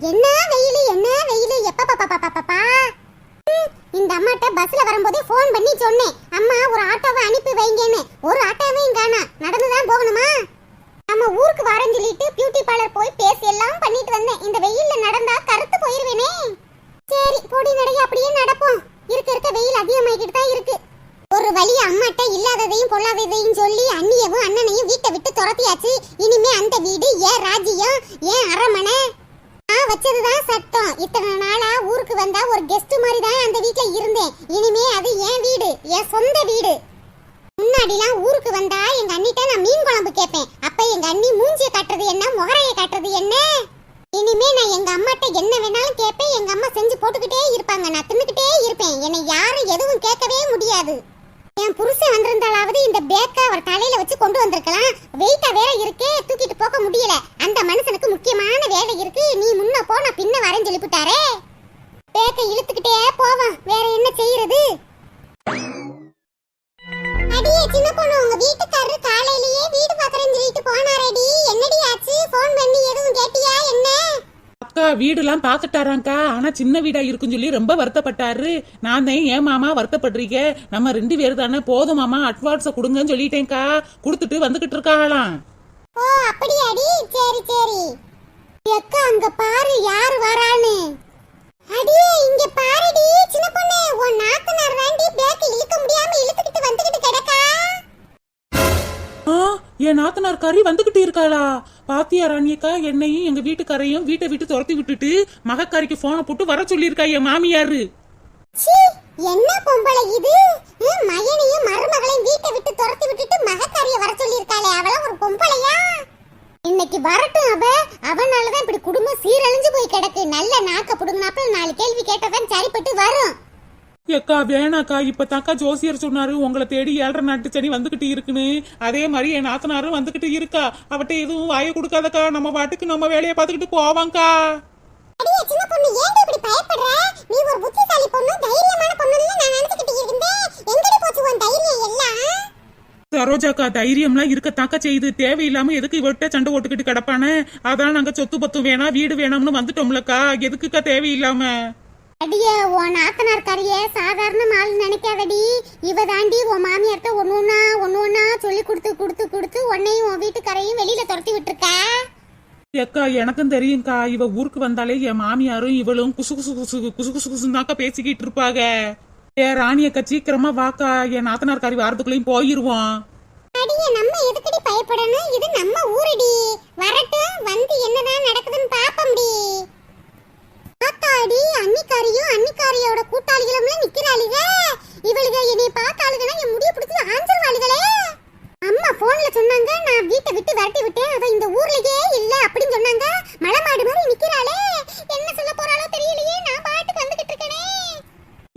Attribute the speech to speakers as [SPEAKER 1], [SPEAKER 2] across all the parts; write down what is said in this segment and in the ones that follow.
[SPEAKER 1] என்ன வெயில் என்ன வெயில்? எப்ப பாப்பா பாப்பா பாப்பா ம், இந்த அம்மாட்ட பஸ்ல வரும்போதே ஃபோன் பண்ணி சொன்னேன் அம்மா ஒரு ஆட்டோவை அனுப்பி வைங்கன்னு ஒரு ஆட்டோவையும் காணா நடந்து தான் போகணுமா நம்ம ஊருக்கு வரேன்னு சொல்லிட்டு பியூட்டி பார்லர் போய் பேசி எல்லாம் பண்ணிட்டு வந்தேன் இந்த வெயில்ல நடந்தா கருத்து போயிருவேனே சரி பொடி நடைய அப்படியே நடப்போம் இருக்க இருக்க வெயில் அதிகமாகிட்டு தான் இருக்கு ஒரு வழி அம்மாட்ட இல்லாததையும் பொல்லாததையும் சொல்லி அண்ணியவும் அண்ணனையும் வீட்டை விட்டு துரத்தியாச்சு இனிமே அந்த வீடு ஏன் ராஜ்யம் ஏன் அரமனை நான் வச்சதுதான் சட்டம். இத்தனை நாளா ஊருக்கு வந்தா ஒரு கெஸ்ட் மாதிரி தான் அந்த வீட்ல இருந்தேன். இனிமே அது என் வீடு என் சொந்த வீடு. முன்னாடிலாம் ஊருக்கு வந்தா எங்க அண்ணிட்ட நான் மீன் குழம்பு கேட்பேன். அப்ப எங்க அண்ணி மூஞ்சிய காட்டுறது என்ன முகரைய காட்டுறது என்ன? இனிமே நான் எங்க அம்மாட்ட என்ன வேணாலும் கேட்பேன். எங்க அம்மா செஞ்சு போட்டுக்கிட்டே இருப்பாங்க. நான் தின்னுக்கிட்டே இருப்பேன். என்னை யாரும் எதுவும் கேட்கவே முடியாது. என் புருஷன் வந்திருந்தாலாவது இந்த பேக்க அவர் தலையில வச்சு கொண்டு வந்திருக்கலாம். வெயிட்டா வேற இருக்கே தூக்கிட்டு போக முடியல. அந்த மனுஷனுக்கு முக்கியமான வேலை இருக்கு. நீ முன்ன போ நான் பின்ன வரைஞ்சு எழுப்பிட்டாரே பேக்கை இழுத்துக்கிட்டே போவான். வேற என்ன செய்யறது? அடியே சின்ன பொண்ணு உங்க வீட்டுக்காரரு காலையிலேயே
[SPEAKER 2] வீடுலாம் பார்த்துட்டாராங்க்கா ஆனா சின்ன வீடா இருக்குன்னு சொல்லி ரொம்ப வருத்தப்பட்டாரு. நான் தான் ஏன் மாமா வருத்தப்படுறீங்க? நம்ம ரெண்டு பேர் தானே போதும் மாமா அட்வான்ஸ கொடுங்கன்னு சொல்லிட்டேன்க்கா. கொடுத்துட்டு வந்துகிட்டு இருக்காங்களாம்.
[SPEAKER 1] ஓ அப்படியாடி? சரி சரி. அக்கா அங்க பாரு யார் வரான்னு. அடியே இங்க பாருடி சின்ன பொண்ணு. உன் நாத்தனார் வேண்டி பேக் இழுக்க முடியாம இழுத்துக்கிட்டு வந்துகிட்டு கிடக்கா.
[SPEAKER 2] என் நாத்தனார் கறி வந்துகிட்டு இருக்காளா? பாத்தியா ராணியக்கா என்னையும் எங்க வீட்டுக்காரையும் வீட்டை விட்டு துரத்தி விட்டுட்டு மகக்காரிக்கு போனை போட்டு வர சொல்லியிருக்கா என் மாமியாரு.
[SPEAKER 1] என்ன பொம்பளை இது ஹம், மகனையும் மருமகளையும் வீட்டை விட்டு துரத்தி விட்டுட்டு மகக்காரிய வர சொல்லியிருக்காளே அவள ஒரு பொம்பளையா இன்னைக்கு வரட்டும் அவ அவனாலதான் இப்படி குடும்பம் சீரழிஞ்சு போய் கிடக்கு நல்ல நாக்க புடுங்கினாப்புல நாலு கேள்வி கேட்டதான் சரிப்பட்டு வரும்
[SPEAKER 2] ஏக்கா வேணாக்கா இப்ப தாக்கா ஜோசியர் சொன்னாரு உங்களை தேடி ஏழரை நாட்டு சனி வந்துகிட்டு இருக்குன்னு. அதே மாதிரி என் நாத்தனாரும் வந்துகிட்டு இருக்கா. அவட்ட எதுவும் வாயை கொடுக்காதக்கா நம்ம பாட்டுக்கு நம்ம வேலையை பார்த்துக்கிட்டு போவாங்க்கா
[SPEAKER 1] அடியே சின்ன பொண்ணு ஏன்டி இப்படி பயப்படுற? நீ ஒரு புத்திசாலி பொண்ணு தைரியமான பொண்ணுன்னு நான் நினைச்சுக்கிட்டு இருந்தேன். எங்கடி போச்சு உன் தைரியம் எல்லாம்?
[SPEAKER 2] சரோஜாக்கா தைரியம்லாம் இருக்கத்தாக்கா செய்யுது. தேவையில்லாம எதுக்கு இவர்கிட்ட சண்டை ஓட்டுக்கிட்டு கிடப்பானே? அதான் நாங்க சொத்து பத்து வேணா வீடு வேணாம்னு வந்துட்டோம்லக்கா. எதுக்குக்கா தேவையில்லாம?
[SPEAKER 1] அடியே உன் நாத்தனார் கறிய சாதாரண ஆள் நினைக்காதடி. இவ தாண்டி உன் மாமியார்ட்ட ஒன்னு ஒன்னா ஒன்னு ஒன்னா சொல்லி கொடுத்து கொடுத்து கொடுத்து உன்னையும் உன் வீட்டுக்காரையும் வெளியில துரத்தி விட்டுருக்கா?
[SPEAKER 2] ஏக்கா எனக்கும் தெரியும்க்கா. இவ ஊருக்கு வந்தாலே என் மாமியாரும் இவளும் குசு குசு குசு குசு குசு குசுந்தாக்கா பேசிக்கிட்டு இருப்பாங்க. ஏ ராணியக்கா சீக்கிரமா வாக்கா. என் நாத்தனார் கறி வாரத்துக்குள்ளேயும் போயிருவோம்
[SPEAKER 1] அடியே நம்ம எதுக்கடி பயப்படணும்? இது நம்ம ஊரடி. வரட்டும் வந்து என்னதான் நடக்குதுன்னு பாப்பம்டி. ஆத்தாடி அன்னிக்காரியும் அன்னிக்காரியோட கூட்டாளிகளும் நிக்கிறாளுக இவளுக என்னை பார்த்தாளுகனா என் முடிய பிடிச்சி ஆஞ்சிருவாளுகளே அம்மா போன்ல சொன்னாங்க நான் வீட்டை விட்டு விரட்டி விட்டேன். அவ இந்த ஊர்லயே இல்ல அப்படின்னு சொன்னாங்க. மலை மாடு மாதிரி நிக்கிறாளே. என்ன சொல்ல போறாளோ தெரியலையே. நான் பாட்டுக்கு வந்துகிட்டு இருக்கேனே.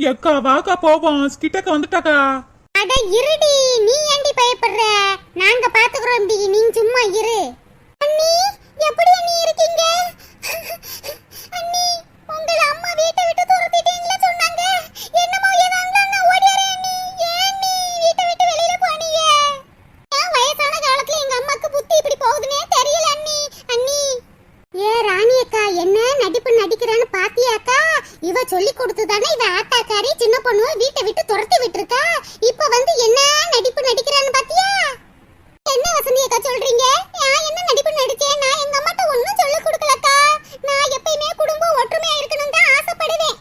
[SPEAKER 2] ஏக்கா வாக்கா போவோம். கிட்டக்க வந்துட்டாக்கா.
[SPEAKER 1] அட இருடி நீ ஏண்டி பயப்படுற? நாங்க பாத்துக்கிறோம் டி. நீ சும்மா இரு. அண்ணி எப்படி அண்ணி இருக்கீங்க? அண்ணி அம்மா வீட்டை விட்டு சொன்னாங்க. என்னமோ ஏன் நீ வீட்டை விட்டு வெளியில வயசான காலத்துல எங்க அம்மாக்கு புத்தி இப்படி போகுதுன்னே தெரியல அண்ணி அண்ணி. ஏ ராணி அக்கா என்ன நடிப்பு நடிக்கிறான்னு பாத்தியாக்கா? இவ சொல்லி கொடுத்து தானே இவ ஆட்டாக்காரி சின்ன பொண்ணு வீட்டை விட்டு துரத்தி விட்டுருக்கா? இப்ப வந்து என்ன நடிப்பு நடிக்கிறான்னு பாத்தியா என்ன வசந்தி அக்கா சொல்றீங்க நான் என்ன நடிப்பு நடிச்சேன் நான் எங்க அம்மாட்ட ஒண்ணும் சொல்லி கொடுக்கலக்கா நான் எப்பயுமே குடும்பம் ஒற்றுமையா இருக்கணும் தான் ஆசைப்படுவேன்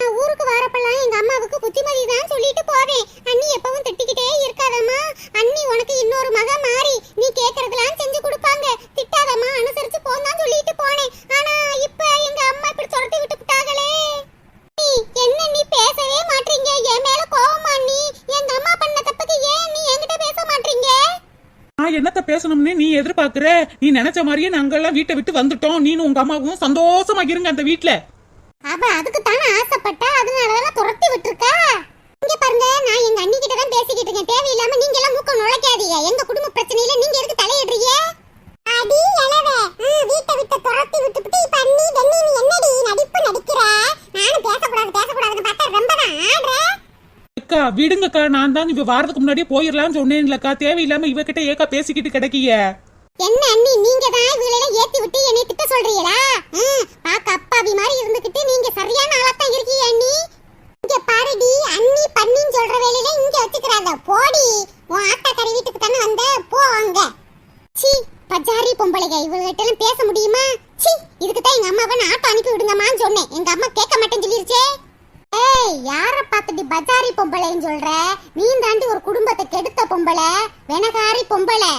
[SPEAKER 1] நான் ஊருக்கு வரப்பெல்லாம் எங்க அம்மாவுக்கு புத்திமதி தான் சொல்லிட்டு போவேன் அண்ணி எப்பவும் திட்டிக்கிட்டே இருக்காதம்மா அண்ணி உனக்கு இன்னொரு மக மாறி நீ கேக்குறதெல்லாம் செஞ்சு கொடுப்பாங்க திட்டாதம்மா அனுசரிச்சு போந்தான் சொல்லிட்டு போனேன் ஆனா இப்ப எங்க அம்மா இப்படி துரத்தி விட்டு விட்டாங்களே நீ என்ன நீ பேசவே மாட்டீங்க என் மேல கோவமா நீ எங்க அம்மா பண்ண தப்புக்கு ஏன் நீ என்கிட்ட பேச மாட்டீங்க
[SPEAKER 2] நான் என்னத்த பேசணும்னு நீ எதிர்பார்க்கற நீ நினைச்ச மாதிரியே நாங்கெல்லாம் வீட்டை விட்டு வந்துட்டோம். நீனும் உங்க அம்மாவும் சந்தோஷமா இருங்க அந்த வீட்ல.
[SPEAKER 1] அவ அதுக்கு தானே ஆசைப்பட்டா. அதனாலதான் துரத்தி விட்டுருக்கா? இங்க பாருங்க நான் எங்க அண்ணி கிட்ட தான் பேசிக்கிட்டு இருக்கேன். தேவையில்லாம நீங்க எல்லாம் மூக்க நுழைக்காதீங்க. எங்க குடும்ப பிரச்சனையில நீங்க எதுக்கு தலையிடுறீங்க? அடி எலவ வீட்டை விட்டு துரத்தி விட்டுப்புட்டு இப்ப அண்ணி தண்ணி நீ என்னடி நடிப்பு நடிக்கிற? நானும் பேசக்கூடாது பேசக்கூடாதுன்னு பார்த்தா ரொம்ப தான் ஆடுற.
[SPEAKER 2] அக்கா விடுங்கக்கா நான் தான் இவ வாரத்துக்கு முன்னாடியே போயிடலாம்னு சொன்னேன்லக்கா. தேவையில்லாம இவகிட்ட ஏக்கா பேசிக்கிட்டு கிடைக்கிய
[SPEAKER 1] என்ன அண்ணி நீங்க தான் இவங்கள ஏத்தி விட்டு என்னை திட்ட சொல்றீங்களா ம், பாக்க அப்பாவி மாதிரி இருந்துகிட்டு நீங்க சரியான ஆளா தான் இருக்கீங்க அண்ணி இங்க பாருடி அண்ணி பண்ணின்னு சொல்ற வேலையில இங்க வச்சுக்கிறாத போடி உன் ஆத்தாக்காரி வீட்டுக்கு தானே வந்த போ அங்க சி பஜாரி பொம்பளைங்க இவங்ககிட்ட எல்லாம் பேச முடியுமா சி இதுக்கு தான் எங்க அம்மாவை நான் ஆட்டோ அனுப்பி விடுங்கம்மான்னு சொன்னேன். எங்க அம்மா கேட்க மாட்டேன்னு சொல்லிருச்சே. ஏய் யார பார்த்துட்டு பஜாரி பொம்பளைன்னு சொல்ற? நீ தாண்டி ஒரு குடும்பத்தை கெடுத்த பொம்பளை. வெனகாரி பொம்பளை.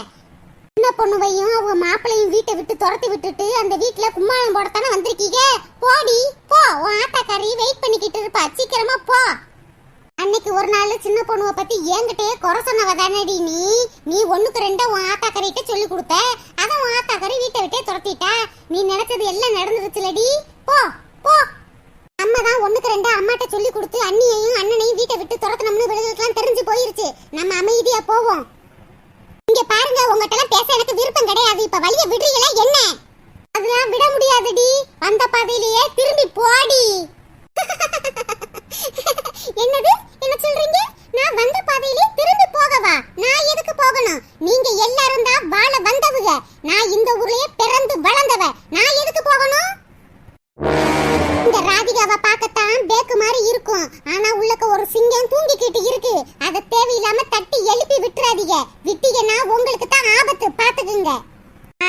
[SPEAKER 1] சின்ன பொண்ணுவையும் அவங்க மாப்பிள்ளையும் வீட்டை விட்டு துரத்தி விட்டுட்டு அந்த வீட்டுல கும்மாளம் போடத்தானே வந்திருக்கீங்க? போடி போ. உன் ஆத்தாக்காரி வெயிட் பண்ணிக்கிட்டு இருப்பா. சீக்கிரமா போ. அன்னைக்கு ஒரு நாள் சின்ன பொண்ணுவ பத்தி என்கிட்டயே குறை சொன்னவ தானடி நீ? நீ ஒண்ணுக்கு ரெண்டா உன் ஆத்தாக்கரைகிட்ட சொல்லி கொடுத்த? அதான் உன் ஆத்தாக்கரை வீட்டை விட்டே துரத்திட்டா. நீ நினைச்சது எல்லாம் நடந்துருச்சுலடி. போ. போ. அம்மா தான் ஒண்ணுக்கு ரெண்டா அம்மாட்ட சொல்லி கொடுத்து அண்ணியையும் அண்ணனையும் வீட்டை விட்டு துரத்தணும்னு விழுதுக்கெல்லாம் தெரிஞ்சு போயிருச்சு. நம்ம அமைதியா போவோம். இங்க பாருங்க உங்ககிட்ட பேச எனக்கு விருப்பம் கிடையாது. இப்ப வழிய விடுறீங்களா என்ன? அதெல்லாம் விட முடியாதுடி. வந்த பாதையிலேயே திரும்பி போடி. என்னது? என்ன சொல்றீங்க? நான் வந்த பாதையிலே திரும்பி போகவா? நான் எதுக்கு போகணும்? நீங்க எல்லாரும் தான் வாழ வந்தவங்க. நான் இந்த ஊர்லயே பிறந்து வளர்ந்த போவான் ஆனா உள்ளக்க ஒரு சிங்கம் தூங்கிக்கிட்டு இருக்கு. அத தேவையில்லாம தட்டி எழுப்பி விட்டுறாதீங்க. விட்டீங்கன்னா உங்களுக்கு தான் ஆபத்து. பாத்துக்குங்க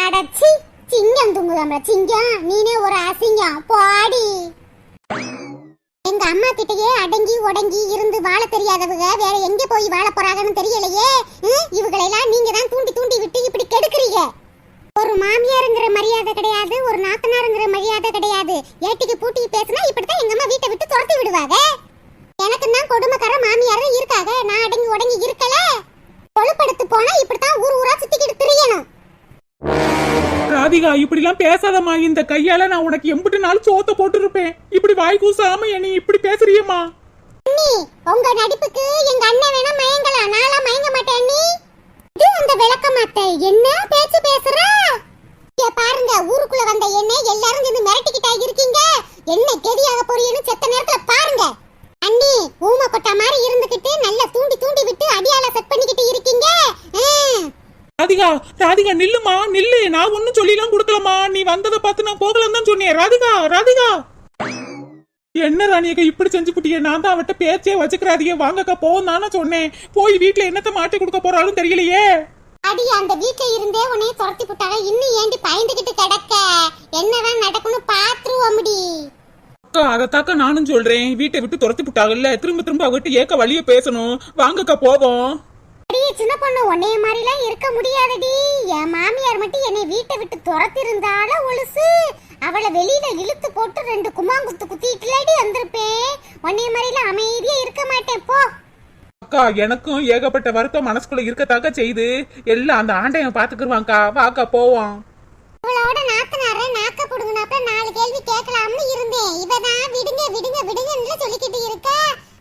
[SPEAKER 1] அடச்சி சிங்கம் தூங்குதாம்ல. சிங்கம் நீனே ஒரு அசிங்கம். போடி. எங்க அம்மா கிட்டயே அடங்கி உடங்கி இருந்து வாழ தெரியாதவங்க வேற எங்க போய் வாழ போறாங்கன்னு தெரியலையே? ம், இவங்களெல்லாம் நீங்க தான் தூண்டி தூண்டி விட்டு ஒரு மாமியாருங்கிற மரியாதை கிடையாது ஒரு நாத்தனாருங்கிற மரியாதை கிடையாது. ஏட்டிக்கு பூட்டி பேசினா இப்படித்தான் எங்க அம்மா வீட்டை விட்டு துரத்தி விடுவாங்க. எனக்கு தான் கொடுமைக்கார மாமியாரும் இருக்காங்க. நான் அடங்கி உடங்கி இருக்கல. கொழுப்படுத்து போனா இப்படித்தான் ஊர் ஊரா சுத்திக்கிட்டு திரியணும்.
[SPEAKER 2] ராதிகா இப்படிலாம் பேசாதம்மா. இந்த கையால நான் உனக்கு எம்பிட்டு நாள் சோத்த போட்டுருப்பேன். இப்படி வாய் கூசாம என்னை இப்படி பேசுறியம்மா?
[SPEAKER 1] உங்க நடிப்புக்கு எங்க அண்ணன் வேணா மயங்கலாம். நான்லாம் மயங்க மாட்டேன் அண்ணி. இது அந்த விளக்க என்ன பேச்சு பேசுற? இங்க பாருங்க ஊருக்குள்ள வந்த என்ன எல்லாரும் சேர்ந்து மிரட்டிக்கிட்டா இருக்கீங்க. என்ன கெதியாக போறீங்கன்னு செத்த நேரத்துல பாருங்க. அண்ணி ஊமை கொட்டா மாதிரி இருந்துகிட்டு நல்லா தூண்டி தூண்டி விட்டு அடியால செட் பண்ணிக்கிட்டு இருக்கீங்க. ம்.
[SPEAKER 2] ராதிகா ராதிகா நில்லுமா? நில்லு. நான் ஒன்னும் சொல்லிலாம் கொடுக்கலமா நீ வந்ததை பார்த்து நான் போகலன்னு தான் சொன்னேன். ராதிகா ராதிகா. என்ன ராணியக்கா இப்படி செஞ்சு புட்டியே? நான் தான் அவட்ட பேச்சே வச்சுக்கிறாதீங்க வாங்கக்கா போவோம் தானே சொன்னேன். போய் வீட்டுல என்னத்த மாட்டி கொடுக்க போறாலும் தெரியலையே.
[SPEAKER 1] அடி அந்த வீட்ல இருந்தே உன்னைய துரத்தி விட்டாங்க இன்னும் ஏண்டி பயந்துகிட்டு கிடக்க? என்னதான் நடக்கும்னு பாத்துருவோம்டி.
[SPEAKER 2] அக்கா அதைத்தாக்கா நானும் சொல்றேன். வீட்டை விட்டு துரத்தி விட்டாங்கல்ல திரும்ப திரும்ப அவகிட்ட ஏக்க வழிய பேசணும். வாங்கக்கா போவோம்.
[SPEAKER 1] அடியே சின்ன பொண்ணு உன்னைய மாதிரிலாம் இருக்க முடியாதடி. என் மாமியார் மட்டும் என்னை வீட்டை விட்டு துரத்தி இருந்தாலும் ஒழுசு. அவளை வெளியில இழுத்து போட்டு ரெண்டு குமாங்குத்து குத்திட்டுலடி வந்திருப்பேன் உன்னைய மாதிரிலாம் அமைதியா இருக்க மாட்டேன் போ.
[SPEAKER 2] அக்கா எனக்கும் ஏகப்பட்ட வருத்தம் மனசுக்குள்ள இருக்கத்தாக்க செய்து எல்லாம் அந்த ஆண்டையன் பாத்துக்கிருவாங்க்கா வாக்கா போவோம்.
[SPEAKER 1] இவளோட நாத்தனார நாக்க புடுங்கினாப்ப நாலு கேள்வி கேட்கலாம்னு இருந்தேன். இவதான் விடுங்க விடுங்க விடுங்கன்னு சொல்லிக்கிட்டு இருக்க.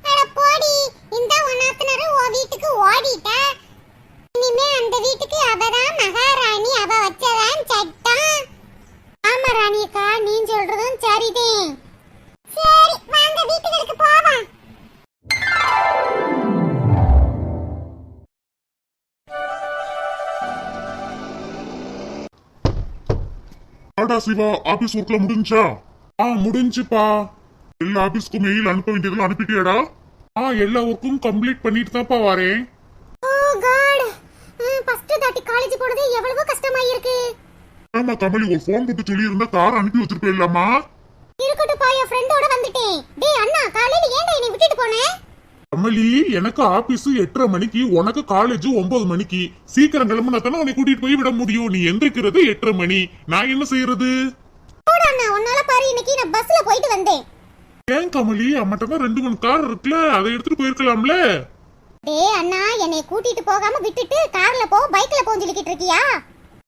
[SPEAKER 1] அட போடி இந்த உன் நாத்தனார உன் வீட்டுக்கு ஓடிட்டா. இனிமே அந்த வீட்டுக்கு அவதான் மகாராணி அவ வச்சதான் சட்டம். ஆமா ராணியக்கா நீ சொல்றதும் சரிதான் சரி வாங்க வீட்டுகளுக்கு போவோம்.
[SPEAKER 3] ஆடா சிவா ஆபீஸ் ஒர்க்ல முடிஞ்சா
[SPEAKER 2] ஆ முடிஞ்சுப்பா.
[SPEAKER 3] எல்லா ஆபீஸ்க்கும் மெயில் அனுப்ப வேண்டியதெல்லாம் அனுப்பிட்டியாடா.
[SPEAKER 2] ஆ எல்லா ஒர்க்கும் கம்ப்ளீட் பண்ணிட்டு தான்ப்பா வரேன்.
[SPEAKER 1] ஓ காட் ஃபர்ஸ்ட் தாட்டி காலேஜ் போறது எவ்வளவு கஷ்டமா இருக்கு
[SPEAKER 3] ஆமா கமலி ஒரு போன் போட்டு சொல்லி இருந்தா கார் அனுப்பி வச்சிருப்பேன்லாமா
[SPEAKER 1] இருக்கட்டும் பா என் ஃப்ரெண்டோட வந்துட்டேன். டேய் அண்ணா காலையில ஏன்டா என்னை விட்டுட்டு போனே?
[SPEAKER 3] கமலி எனக்கு ஆபீஸ் எட்டரை மணிக்கு உனக்கு காலேஜ் ஒன்பது மணிக்கு. சீக்கிரம் கிளம்புனா தானே உன்னை கூட்டிட்டு போய் விட முடியும். நீ எந்திரிக்கிறது எட்டரை மணி. நான் என்ன செய்யறது?
[SPEAKER 1] போடா அண்ணா உன்னால பாரு இன்னைக்கு நான் பஸ்ல போயிட்டு வந்தேன்.
[SPEAKER 3] ஏன் கமலி? அம்மட்ட தான் ரெண்டு மூணு கார் இருக்குல்ல. அதை எடுத்துட்டு போயிருக்கலாம்ல.
[SPEAKER 1] டேய் அண்ணா என்னை கூட்டிட்டு போகாம விட்டுட்டு கார்ல போ பைக்ல போ சொல்லிக்கிட்டு இருக்கியா?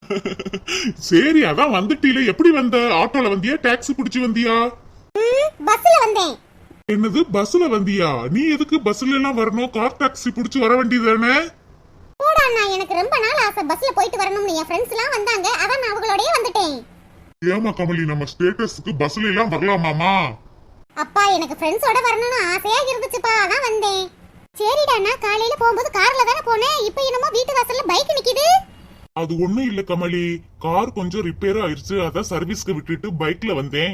[SPEAKER 3] சரி அதான் வந்துட்டீல. எப்படி வந்த? ஆட்டோல வந்தியா? டாக்ஸி பிடிச்சு வந்தியா?
[SPEAKER 1] பஸ்ல வந்தேன்.
[SPEAKER 3] என்னது பஸ்ல வந்தியா? நீ எதுக்கு பஸ்ல எல்லாம் வரணும்? கார் டாக்ஸி பிடிச்சு வர வேண்டியதானே
[SPEAKER 1] போடா அண்ணா எனக்கு ரொம்ப நாள் ஆசை. பஸ்ல போயிட்டு வரணும்னு. என் ஃப்ரெண்ட்ஸ் எல்லாம் வந்தாங்க. அதான் நான் அவங்களோடயே வந்துட்டேன்.
[SPEAKER 3] ஏமா கமலி நம்ம ஸ்டேட்டஸ்க்கு பஸ்ல எல்லாம் வரலாமாமா
[SPEAKER 1] அப்பா எனக்கு ஃப்ரெண்ட்ஸோட வரணும்னு ஆசையா இருந்துச்சுப்பா. அதான் வந்தேன். சரிடா அண்ணா காலையில போகும்போது கார்ல தானே போனேன். இப்போ என்னமோ வீட்டு வாசல்ல பைக் நிக்குது.
[SPEAKER 3] அது ஒண்ணும் இல்ல கமலி. கார் கொஞ்சம் ரிப்பேர் ஆயிருச்சு. அதான் சர்வீஸ்க்கு விட்டுட்டு பைக்ல வந்தேன்.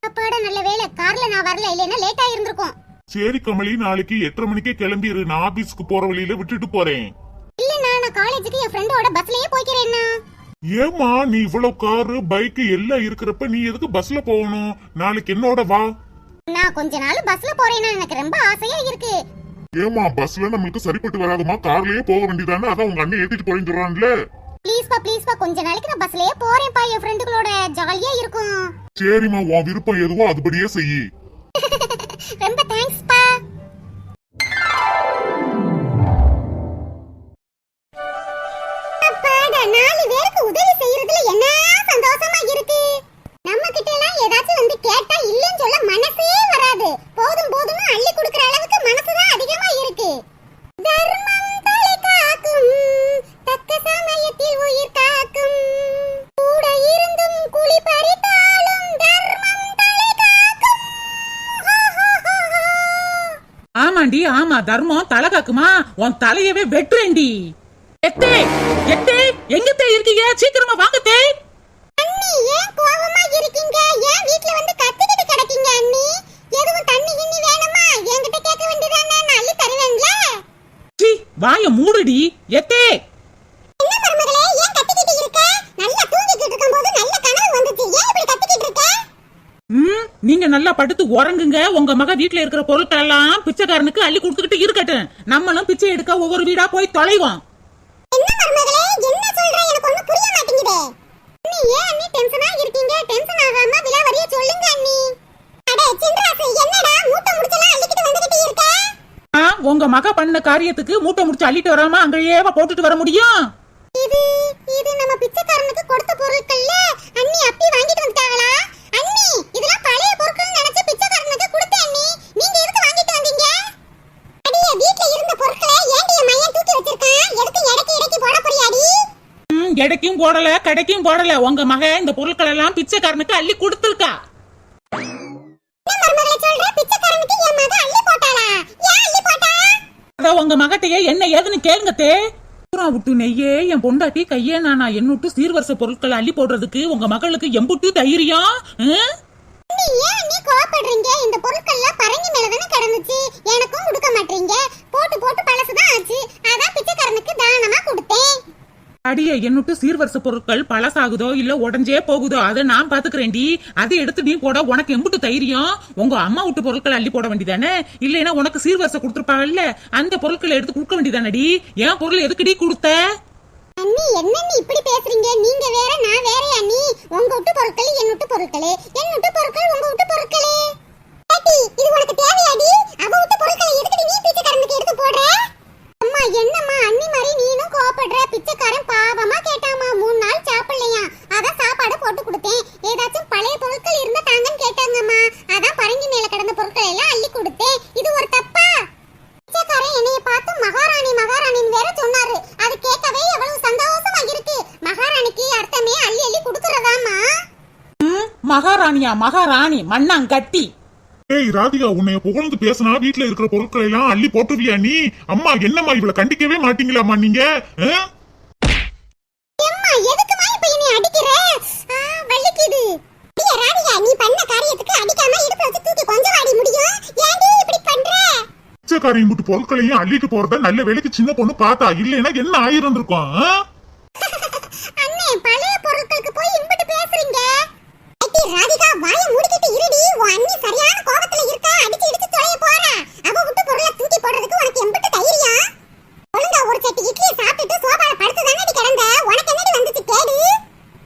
[SPEAKER 1] அப்பாடா நல்ல வேலை கார்ல நான் வரல. இல்லைன்னா லேட் ஆயிருந்திருக்கும்.
[SPEAKER 3] சரி கமலி நாளைக்கு எட்டரை மணிக்கே கிளம்பிடு நான் ஆபீஸ்க்கு போற வழியில விட்டுட்டு போறேன்.
[SPEAKER 1] இல்லண்ணா நான் காலேஜுக்கு என் ஃப்ரெண்டோட பஸ்லயே போய்க்கிறேன்னா
[SPEAKER 3] ஏமா நீ இவ்வளவு காரு பைக் எல்லாம் இருக்கிறப்ப நீ எதுக்கு பஸ்ல போகணும்? நாளைக்கு என்னோட வா.
[SPEAKER 1] நான் கொஞ்ச நாள் பஸ்ல போறேன்னா எனக்கு ரொம்ப ஆசையா இருக்கு.
[SPEAKER 3] ஏமா பஸ்ல நம்மளுக்கு சரிப்பட்டு வராதுமா? கார்லயே போக வேண்டியதானே? அதான் உங்க அண்ணன் ஏத்திட்டு போயின்னு சொல்றான்ல.
[SPEAKER 1] ப்ளீஸ்ப்பா ப்ளீஸ்ப்பா கொஞ்ச நாளைக்கு நான் பஸ்லயே போறேன்ப்பா. என் ஃப்ரெண்டுகளோட ஜாலியா இருக்கும்.
[SPEAKER 3] சரிம்மா உன் விருப்பம் எதுவோ அதுபடியே செய்யி
[SPEAKER 1] ரொம்ப தேங்க்ஸ்ப்பா அப்பாடா நாலு பேருக்கு உதவி செய்யறதுல என்ன சந்தோஷமா இருக்கு நம்ம கிட்ட எல்லாம் ஏதாச்சும் வந்து கேட்டா இல்லன்னு சொல்ல மனசே வராது போதும் போதும்னு அள்ளி கொடுக்கற அளவுக்கு மனசுதான் அதிகமா இருக்கு தர்மம் தலை காக்கும் தக்க சமயத்தில் உயிர் காக்கும் கூட இருந்தும் குழி பறித்தாலும் தர்மம் தலை காக்கும் ஹோ, ஹோ, ஹோ, ஹோ.
[SPEAKER 2] ஆமாண்டி ஆமா தர்மம் தலை காக்குமா? உன் தலையவே வெட்டுறேன்டி. எத்தே எத்தே எங்கத்தே இருக்கீங்க? சீக்கிரமா வாங்கத்தே
[SPEAKER 1] அண்ணி ஏன் கோவமா இருக்கீங்க? ஏன் வீட்ல வந்து கத்திக்கிட்டு கிடக்கீங்க அண்ணி? எதுவும் தண்ணி கிண்ணி வேணுமா? என்கிட்ட கேட்க வேண்டியதானே நான் அள்ளி தருவேன்ல.
[SPEAKER 2] சீ வாய மூடுடி. எத்தே
[SPEAKER 1] என்ன மருமகளே ஏன் கத்திக்கிட்டு இருக்க நல்லா தூங்கிக்கிட்டு இருக்கும்போது நல்ல கனவு வந்துச்சு ஏன் இப்படி கத்திக்கிட்டு இருக்க
[SPEAKER 2] ம் நீங்க நல்லா படுத்து உறங்குங்க. உங்க மக வீட்ல இருக்கிற பொருட்கள் எல்லாம் பிச்சைக்காரனுக்கு அள்ளி கொடுத்துக்கிட்டு இருக்கட்டும். நம்மளும் பிச்சை எடுக்க ஒவ்வொரு வீடா போய் தொலைவோம். உங்க மக பண்ண காரியத்துக்கு மூட்டை முடிச்சு அள்ளிட்டு வராம அங்கேயே போட்டுட்டு வர முடியும்?
[SPEAKER 1] இது இது நம்ம பிச்சைக்காரனுக்கு கொடுத்த பொருட்கள்ல அண்ணி அப்பி வாங்கிட்டு வந்துட்டாங்களா? அண்ணி
[SPEAKER 2] எடைக்கும் போடல கடைக்கும் போடல. உங்க மக இந்த பொருட்கள் எல்லாம் பிச்சைக்காரனுக்கு அள்ளி கொடுத்துருக்கா. உங்க மகட்டையே என்ன ஏதுன்னு கேளுங்கத்தே பூரா விட்டு நெய்யே என் பொண்டாட்டி கையே நானா என்னுட்டு சீர்வரிசை பொருட்களை அள்ளி போடுறதுக்கு உங்க மகளுக்கு எம்புட்டு தைரியம்
[SPEAKER 1] கோவப்படுறீங்க? இந்த பொருட்கள்லாம் பரங்கி மேல தானே கிடந்துச்சு. எனக்கும் கொடுக்க மாட்டீங்க. போட்டு போட்டு பழசுதான் ஆச்சு. அதான் பிச்சைக்காரனுக்கு தானமா கொடுத்தேன்.
[SPEAKER 2] அடியே என்னுட்டு சீர்வரிச பொருட்கள் பழசாகுதோ இல்ல உடஞ்சே போகுதோ அதை நான் பாத்துக்கிறேன்டி. அதை எடுத்து நீ போட உனக்கு எம்புட்டு தைரியம்? உங்க அம்மா விட்டு பொருட்கள் அள்ளி போட வேண்டியதானே? இல்லைன்னா உனக்கு சீர்வரிசை கொடுத்துருப்பாங்கல்ல அந்த பொருட்களை எடுத்து கொடுக்க வேண்டியதானடி? என் பொருள் எதுக்குடி கொடுத்த?
[SPEAKER 1] அண்ணி என்னண்ணி இப்படி பேசுறீங்க? நீங்க வேற நான் வேற அண்ணி? உங்க விட்டு பொருட்கள் என் விட்டு பொருட்களே. என் விட்டு பொருட்கள் உங்க விட்டு பொருட்களே. இது உனக்கு தேவையாடி? அவ விட்டு பொருட்களை எதுக்கு நீ பிச்சைக்காரனுக்கு எடுத்து போடுற? அம்மா என்னம்மா அண்ணி மாதிரி நீனும் கோவப்படுற பிச்சைக்காரன் பாவமா கேட்டாமா மூணு நாள் சாப்பிடலையா? அதான் சாப்பாடு போட்டு கொடுத்தேன். ஏதாச்சும் பழைய பொருட்கள் இருந்தா தாங்கன்னு கேட்டாங்கம்மா. அதான் பரங்கி மேல கிடந்த பொருட்கள் எல்லாம் அள்ளி கொடுத்தேன். இது ஒரு தப்பா? பிச்சைக்காரன் என்னைய பார்த்து மகாராணி மகாராணின்னு வேற சொன்னாரு. அது கேட்கவே எவ்வளவு சந்தோஷமா இருக்கு. மகாராணிக்கு அர்த்தமே அள்ளி அள்ளி கொடுக்கறதாமா
[SPEAKER 2] மகாராணியா மகாராணி மண்ணாங்கட்டி.
[SPEAKER 3] ஏய் ராதிகா உன்னைய புகழ்ந்து பேசினா வீட்ல இருக்கிற பொருட்களை எல்லாம் அள்ளி போட்டுருவியா நீ? அம்மா என்னம்மா இவளை கண்டிக்கவே மாட்டீங்களாம்மா நீங்க? பிச்சைக்காரையும் விட்டு பொருட்களையும் அள்ளிட்டு போறத நல்ல வேலைக்கு சின்ன பொண்ணு பார்த்தா இல்லைன்னா என்ன ஆயிரம் இருக்கும் ஆ?
[SPEAKER 1] அண்ணே பழைய பொருட்களுக்கு போய் இம்பிட்டு பேசுறீங்க ஐடி ராதிகா வாய மூடிக்கிட்டு இருடி உன் அண்ணி சரியான கோபத்துல இருக்கா? அடிச்சு இடிச்சு தொலைய போறா. அவ விட்டு பொருளை தூக்கி போடுறதுக்கு உனக்கு எம்பிட்டு தைரியம் ஒழுங்கா ஒரு சட்டி இட்லியை சாப்பிட்டுட்டு சோபால படுத்து தானடி கிடந்த உனக்கு என்னடி வந்துச்சு கேடு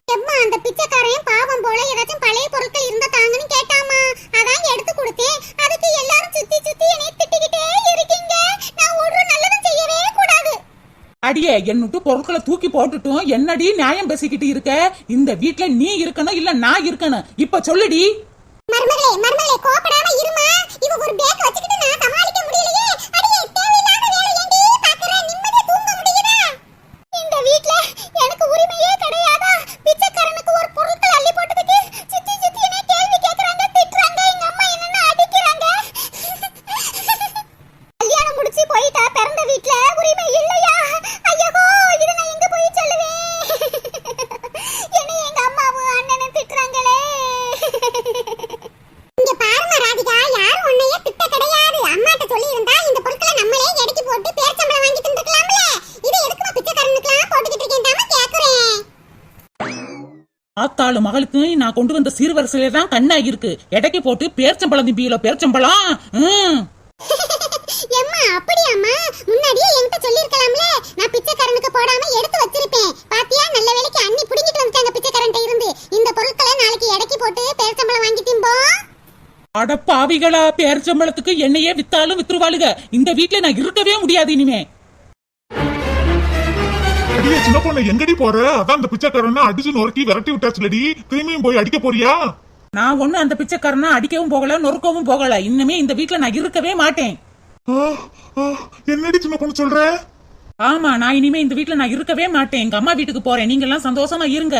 [SPEAKER 1] எம்மா அந்த பிச்சைக்காரன் பாவம் போல ஏதாச்சும் பழைய பொருட்கள் இருந்தா தாங்கன்னு கேட்டாமா அதான் எடுத்து கொடுத்தேன் அதுக்கு எல்லாரும் சுத்தி சுத்தி என்னை திட்டிக்கிட்டே இருக்கீங்க நான் ஒரு நல்லதும் செய்யவே கூடாது
[SPEAKER 2] அடியே என்னுட்டு பொருட்களை தூக்கி போட்டுட்டும். என்னடி நியாயம் பேசிக்கிட்டு இருக்க? இந்த வீட்டுல நீ இருக்கணும் இல்ல நான் இருக்கணும்? இப்ப சொல்லுடி
[SPEAKER 1] மர்மகளே மர்மகளே கோபப்படாம இருமா இவ ஒரு பேக் வச்சுக்கிட்டு நான் சமாளிக்க முடியலையே அடியே தேவையில்லாத வேலை ஏண்டி பாக்குற நிம்மதியா தூங்க முடியுதா இந்த வீட்ல எனக்கு உரிமையே கிடையாதா பிச்சைக்காரனுக்கு ஒரு பொருட்கள் அள்ளி போட்டதுக்கு சுத்தி சுத்தி என்ன கேள்வி கேக்குறாங்க திட்டுறாங்க எங்க அம்மா என்னன்னு அடிக்கிறாங்க கல்யாணம் முடிச்சு போயிட்டா பிறந்த வீட்ல உரிமை இல்லையா ஐயோ இது நான் எங்க போய் சொல்லுவேன்
[SPEAKER 2] ஆத்தாளு மகளுக்கு நான் கொண்டு வந்த சீர்வரிசையில தான் கண்ணா இருக்கு. எடைக்கு போட்டு பேர்ச்சம்பழம் திம்பியில பேர்ச்சம்பழம்.
[SPEAKER 1] எம்மா அப்படியாம்மா? முன்னாடியே என்கிட்ட சொல்லிருக்கலாம்ல நான் பிச்சைக்காரனுக்கு போடாம எடுத்து வச்சிருப்பேன். பாத்தியா? நல்ல வேலைக்கு அண்ணி புடிங்கிட்டு வந்துட்டாங்க பிச்சைக்காரன்ட்ட இருந்து. இந்த பொருட்களை நாளைக்கு எடைக்கு போட்டு பேர்ச்சம்பளம் வாங்கி திம்போம்
[SPEAKER 2] அட பாவிகளா பேர்ச்சம்பழத்துக்கு என்னையே வித்தாலும் வித்துருவாளுக. இந்த வீட்ல நான் இருக்கவே முடியாது இனிமே.
[SPEAKER 3] அடியே சின்ன பொண்ணு எங்கடி போற? அதான் அந்த பிச்சைக்காரனை அடிச்சு நொறுக்கி விரட்டி விட்டாச்சுலடி. திரும்பியும் போய் அடிக்க போறியா?
[SPEAKER 2] நான் ஒண்ணு அந்த பிச்சைக்காரனா அடிக்கவும் போகல நொறுக்கவும் போகல. இன்னுமே இந்த வீட்ல நான் இருக்கவே மாட்டேன்.
[SPEAKER 3] என்னடி சின்ன பொண்ணு சொல்ற?
[SPEAKER 2] ஆமா நான் இனிமே இந்த வீட்ல நான் இருக்கவே மாட்டேன். எங்க அம்மா வீட்டுக்கு போறேன். நீங்க எல்லாம் சந்தோஷமா இருங்க.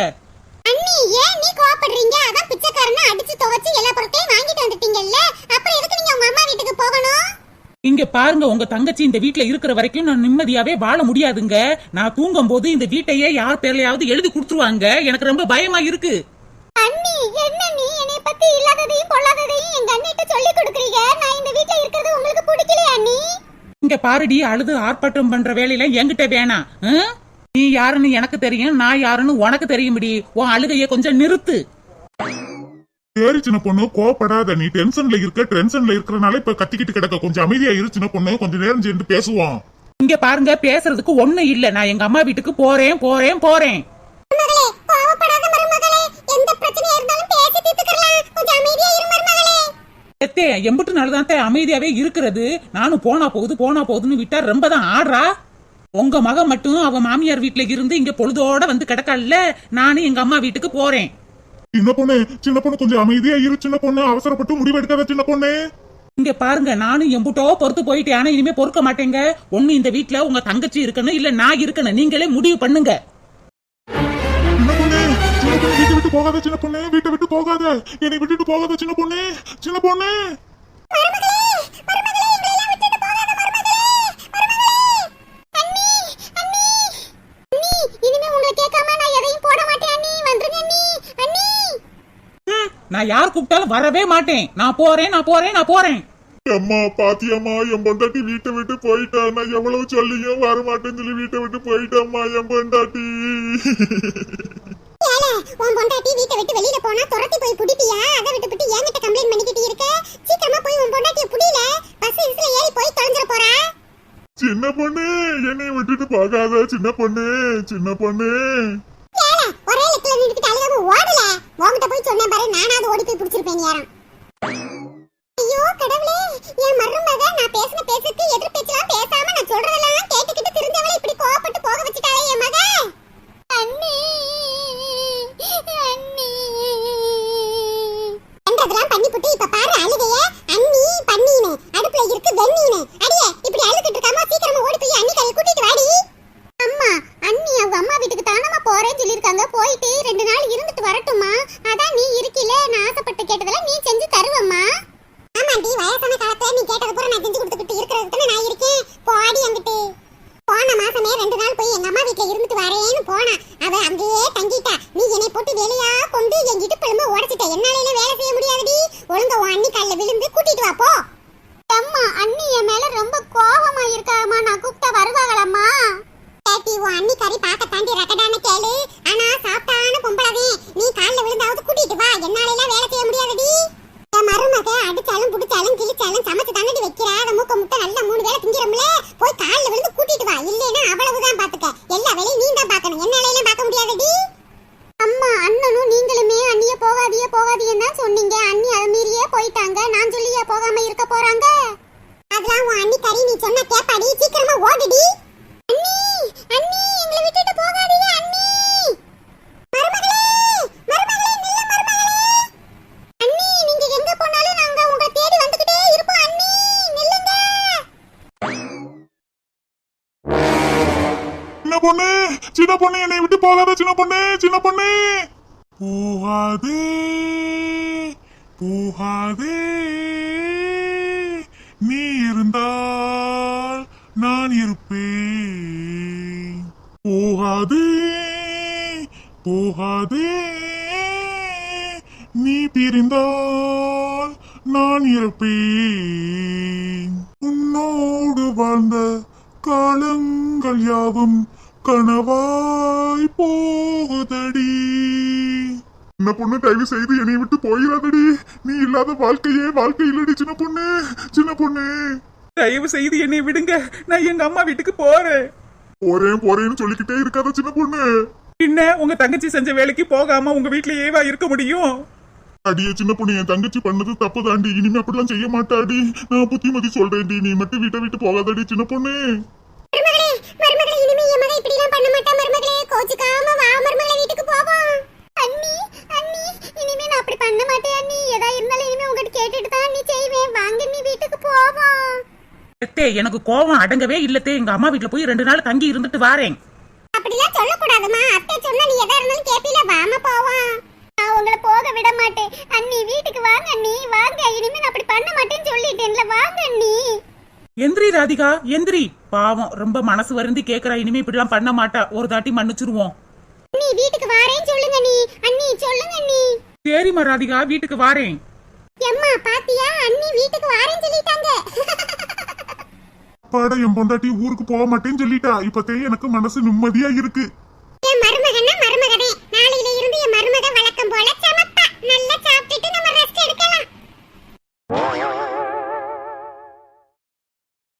[SPEAKER 1] அண்ணி ஏன் நீ கோவப்படுறீங்க? அதான் பிச்சைக்காரனை அடிச்சு துவைச்சு எல்லா பொருட்களையும் வாங்கிட்டு வந்துட்டீங்கல்ல. அப்புறம் எதுக்கு நீங்க உங்க அம்மா வீட்டுக்கு போகணும்?
[SPEAKER 2] இங்க பாருங்க உங்க தங்கச்சி இந்த வீட்ல இருக்கிற வரைக்கும் நான் நிம்மதியாவே வாழ முடியாதுங்க. நான் தூங்கும் போது இந்த வீட்டையே யார் பேர்லயாவது எழுதி கொடுத்துருவாங்க. எனக்கு ரொம்ப பயமா இருக்கு.
[SPEAKER 1] அண்ணி என்ன நீ? என்னை பத்தி இல்லாததையும் பொல்லாததையும் எங்க அண்ணிட்ட சொல்லி கொடுக்குறீங்க. நான் இந்த வீட்ல இருக்கிறது உங்களுக்கு பிடிக்கலையா அண்ணி.
[SPEAKER 2] இங்க பாருடி அழுது ஆர்ப்பாட்டம் பண்ற வேலையில என்கிட்ட வேணாம்? நீ யாருன்னு எனக்கு தெரியும் நான் யாருன்னு உனக்கு தெரியும்டி. உன் அழுகைய கொஞ்சம் நிறுத்து.
[SPEAKER 3] சரி சின்ன பொண்ணு கோவப்படாத நீ டென்ஷன்ல இருக்க டென்ஷன்ல இருக்கறனால இப்ப கத்திக்கிட்டு கிடக்க. கொஞ்சம் அமைதியா இரு சின்ன பொண்ணு கொஞ்சம் நேரம் சேர்ந்து பேசுவோம்.
[SPEAKER 2] இங்க பாருங்க பேசுறதுக்கு ஒண்ணு இல்ல. நான் எங்க அம்மா வீட்டுக்கு போறேன் போறேன் போறேன்.
[SPEAKER 1] மருமகளே கோவப்படாத மருமகளே. எந்த பிரச்சனையா இருந்தாலும் பேசி தீர்த்துக்கலாம். கொஞ்சம் அமைதியா இரு மருமகளே.
[SPEAKER 2] எத்தே எம்பிட்டு நாள்தான் அமைதியாவே இருக்கிறது. நானும் போனா போகுது போனா போகுதுன்னு விட்டா ரொம்ப தான் ஆடுறா? உங்க மக மட்டும் அவ மாமியார் வீட்ல இருந்து இங்க பொழுதோட வந்து கிடக்கல்ல நானும் எங்க அம்மா வீட்டுக்கு போறேன்.
[SPEAKER 3] சின்ன பொண்ணு சின்ன பொண்ணு கொஞ்சம் அமைதியா இரு சின்ன பொண்ணு. அவசரப்பட்டு முடிவெடுக்காத சின்ன பொண்ணு.
[SPEAKER 2] இங்க பாருங்க நானும் எம்புட்டோ பொறுத்து போயிட்டேன். ஆனா இனிமே பொறுக்க மாட்டேங்க. ஒண்ணு இந்த வீட்ல உங்க தங்கச்சி இருக்கணும் இல்ல நான் இருக்கணும். நீங்களே முடிவு பண்ணுங்க.
[SPEAKER 3] வீட்டை விட்டு போகாத சின்ன பொண்ணு. வீட்டை விட்டு போகாத. என்னை விட்டுட்டு போகாத சின்ன பொண்ணு சின்ன பொண்ணு
[SPEAKER 1] அண்ணி இனிமே உங்களை கேட்காம நான் எதையும் போட மாட்டேன் அண்ணி வந்துருங்க அண்ணி அண்ணி
[SPEAKER 2] ஹம், நான் யார் கூப்பிட்டாலும் வரவே மாட்டேன். நான் போறேன் நான் போறேன் நான் போறேன்.
[SPEAKER 3] அம்மா பாத்தியம்மா என் பொண்டாட்டி வீட்டை விட்டு போயிட்டா நான் எவ்வளவு சொல்லியும் வர மாட்டேன்னு சொல்லி வீட்டை விட்டு போயிட்டாம்மா என் பொண்டாட்டி.
[SPEAKER 1] உன் பொண்டாட்டி வீட்டை விட்டு வெளியில போனா துரத்தி போய் புடிப்பியா அதை விட்டு விட்டு என்கிட்ட கம்ப்ளைண்ட் பண்ணிக்கிட்டு இருக்க? சீக்கிரமா போய் உன் பொண்டாட்டிய புடியில. பஸ் இதுல ஏறி போய் போறா?
[SPEAKER 3] சின்ன பொண்ணு என்னை விட்டுட்டு போகாத சின்ன பொண்ணு சின்ன பொண்ணு.
[SPEAKER 1] ஒரே இடத்துல நின்னுக்கிட்டு அழுகாம ஓடல. உன்கிட்ட போய் சொன்னேன் பாரு நானாவது ஓடி போய் பிடிச்சிருப்பேன் யாரும். ஐயோ கடவுளே என் மருமக நான் பேசின பேசுக்கு எதிர் பேச்செல்லாம் பேசாம நான் சொல்றதெல்லாம் கேட்டுக்கிட்டு திருந்தவளை இப்படி கோவப்பட்டு போக வச்சுட்டாளே என் மக. அண்ணி அண்ணி. பண்றதெல்லாம் பண்ணிப்புட்டு இப்ப பாரு அழுகைய அண்ணி பண்ணீனு அடுப்புல இருக்கு வெண்ணீனு அடியே இப்படி அழுகிட்டு இருக்காம சீக்கிரமா ஓடி போய் அண்ணி கையை கூட்டிட்டு வாடி அம்மா அண்ணி அவங்க அம்மா வீட்டுக்கு தானமா போறேன்னு சொல்லிருக்காங்க போயிட்டு ரெண்டு நாள் இருந்துட்டு வரட்டுமா அதான் நீ இருக்கில நான் ஆசைப்பட்டு கேட்டதெல்லாம் நீ செஞ்சு தருவம்மா ஆமாண்டி வயசான காலத்துல நீ கேட்டது பூரா நான் செஞ்சு கொடுத்துக்கிட்டு இருக்கிறதுக்கு தானே நான் இருக்கேன் போடி அங்கிட்டு போன மாசமே ரெண்டு நாள் போய் எங்க அம்மா வீட்ல இருந்துட்டு வரேன்னு போனா அவ அங்கேயே தங்கிட்டா நீ என்னை போட்டு வெளியா கொண்டு என் இடுப்பெலும்ப உடைச்சிட்ட என்னால வேலை செய்ய முடியாதுடி ஒழுங்கா உன் அண்ணி கால்ல விழுந்து கூட்டிட்டு வா போ அம்மா அண்ணி என் மேல ரொம்ப கோபமா இருக்காமா நான் கூப்பிட்டா வருவாங்களம்மா கேட்டி உன் அண்ணி கறி பார்க்க தாண்டி ரக்கடான கேளு ஆனா சாப்பிட்டான பொம்பளவே நீ கால்ல விழுந்தாவது கூட்டிட்டு வா என்னால எல்லாம் வேலை செய்ய முடியாதுடி என் மருமக அடிச்சாலும் புடிச்சாலும் கிழிச்சாலும் சமைச்சு தானடி வைக்கிறா அதை மூக்க முட்டை நல்லா மூணு வேளை திங்கிறோம்ல போய் கால்ல விழுந்து கூட்டிட்டு வா இல்லைன்னா அவ்வளவுதான் பாத்துக்க எல்லா வேலையும் நீ தான் பார்க்கணும் என்னால எல்லாம் பார்க்க முடியாதுடி அம்மா அண்ணனும் நீங்களுமே அண்ணிய போகாதீங்க போகாதீங்கன்னு தான் சொன்னீங்க அண்ணி அதை மீறியே போயிட்டாங்க நான் சொல்லியே போகாம இருக்க போறாங்க அதெல்லாம் உன் அண்ணி கறி நீ சொன்ன கேப்பாடி சீக்கிரமா ஓடுடி அண்ணி அண்ணி எங்களை விட்டுட்டு போகாதீங்க அண்ணி மருமகளே மருமகளே நில்ல மருமகளே அண்ணி நீங்க எங்க போனாலும் நாங்க உங்களை தேடி வந்துகிட்டே இருப்போம் அண்ணி நில்லுங்க
[SPEAKER 3] சின்ன பொண்ணு சின்ன பொண்ணு என்னை விட்டு போகாத சின்ன பொண்ணு சின்ன பொண்ணு போகாதே போகாதே. நீ இருந்தால் நான் இருப்பேன். போகாதே போகாதே. நீ பிரிந்தால் நான் இருப்பேன். உன்னோடு வாழ்ந்த காலங்கள் யாவும் கனவாய் போகுதடி. சின்ன பொண்ணு தயவு செய்து என்னை விட்டு போயிடாதடி. நீ இல்லாத வாழ்க்கையே வாழ்க்கை இல்லடி சின்ன பொண்ணு சின்ன பொண்ணு.
[SPEAKER 2] தயவு செய்து என்னை விடுங்க. நான் எங்க அம்மா வீட்டுக்கு போறேன்.
[SPEAKER 3] போறேன் போறேன்னு சொல்லிக்கிட்டே இருக்காத சின்ன பொண்ணு.
[SPEAKER 2] பின்ன உங்க தங்கச்சி செஞ்ச வேலைக்கு போகாம உங்க வீட்லயேவா இருக்க முடியும்?
[SPEAKER 3] அடியே சின்ன பொண்ணு என் தங்கச்சி பண்ணது தப்பு தாண்டி இனிமே அப்படிலாம் செய்ய மாட்டாடி. நான் புத்திமதி சொல்றேன்டி. நீ மட்டும் வீட்டை விட்டு போகாதடி சின்ன பொண்ணு
[SPEAKER 1] மருமகளே மருமகளே இனிமே என் மகன் இப்படி எல்லாம் பண்ண மாட்டா மருமகளே கோச்சுக்காம வா மருமகளே வீட்டுக்கு போவோம். அண்ணி அண்ணி இனிமே நான் அப்படி பண்ண மாட்டேன் அண்ணி. ஏதா இருந்தாலும் இனிமே உங்ககிட்ட கேட்டுட்டு தான் அண்ணி செய்வேன். வாங்க நீ வீட்டுக்கு போவோம்.
[SPEAKER 2] அத்தே எனக்கு கோவம் அடங்கவே இல்லத்தே எங்க அம்மா வீட்ல போய் ரெண்டு நாள் தங்கி இருந்துட்டு வாரேன்.
[SPEAKER 1] அப்படிலாம் சொல்லக்கூடாதுமா. அத்தை சொன்னா நீ எதா இருந்தாலும் கேப்பீல வாம போவோம். நான் உங்களை போக விட மாட்டேன். அண்ணி வீட்டுக்கு வாங்க அண்ணி. வாங்க இனிமே நான் அப்படி பண்ண மாட்டேன்னு சொல்லிட்டேன்ல. வாங்க அண்ணி.
[SPEAKER 2] எந்திரி ராதிகா எந்திரி. பாவம் ரொம்ப மனசு வருந்தி கேக்குறா இனிமே இப்படி எல்லாம் பண்ண மாட்டா. ஒரு தாட்டி மன்னிச்சிருவோம்.
[SPEAKER 1] நீ வீட்டுக்கு வாரேன் சொல்லுங்க நீ. அண்ணி சொல்லுங்க நீ.
[SPEAKER 2] சரிம்மா ராதிகா வீட்டுக்கு வாரேன்.
[SPEAKER 1] எம்மா பாத்தியா? அண்ணி வீட்டுக்கு வாரேன் சொல்லிட்டாங்க.
[SPEAKER 3] அப்பாடா என் பொண்டாட்டி ஊருக்கு போக மாட்டேன்னு சொல்லிட்டா. இப்பத்தே எனக்கு மனசு நிம்மதியா இருக்கு.
[SPEAKER 1] என் மருமகனா மருமகனே. நாளையில இருந்து என் மருமக வழக்கம் போல சமப்பா. நல்லா சாப்பிட்டுட்டு